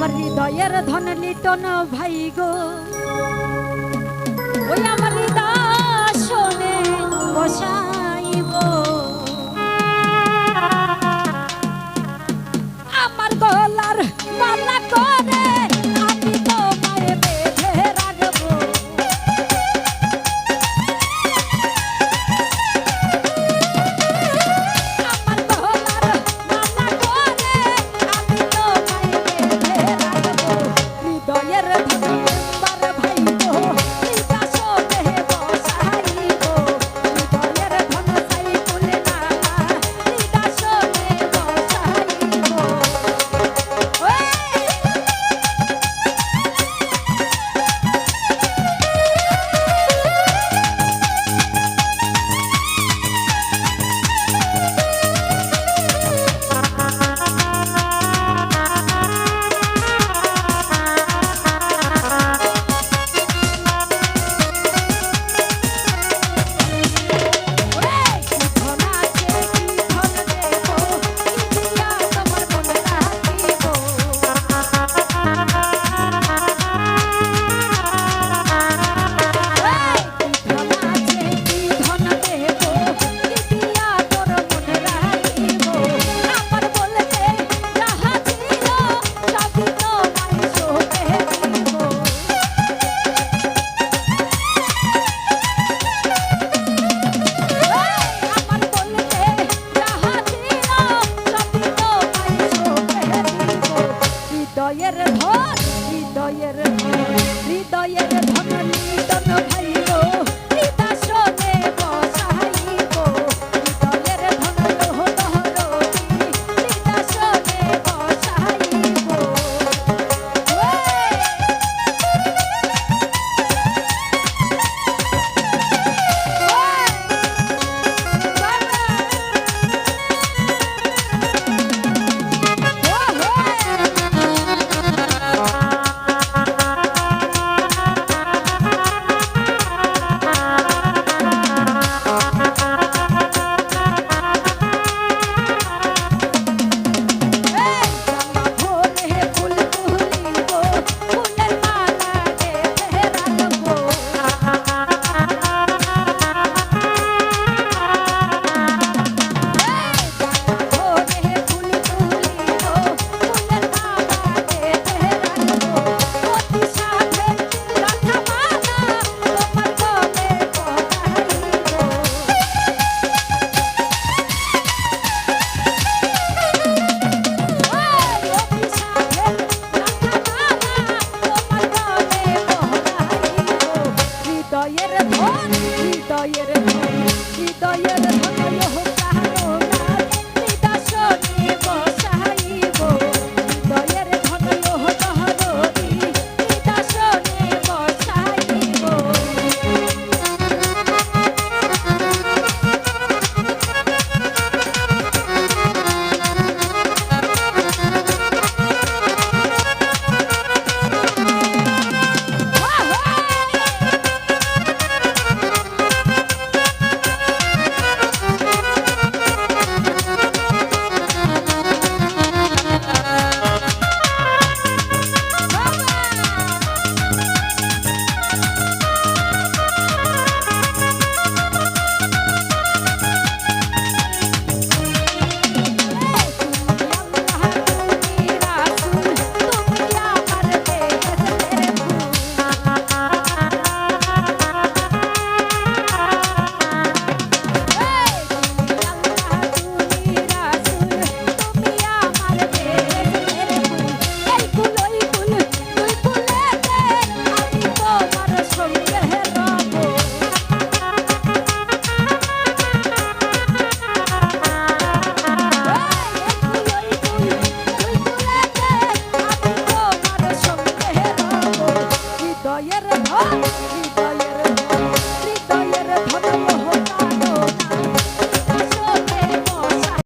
আমার হৃদয়ের ধন লিটন ভাই গো। ওই আমার দাসনে বসা। ধন হৃদয়ের ধন হৃদয়ের ধন নিতন ভাই হৃদয়ের ধন হৃদয়ের ধন হৃদয়ের ধন Oh,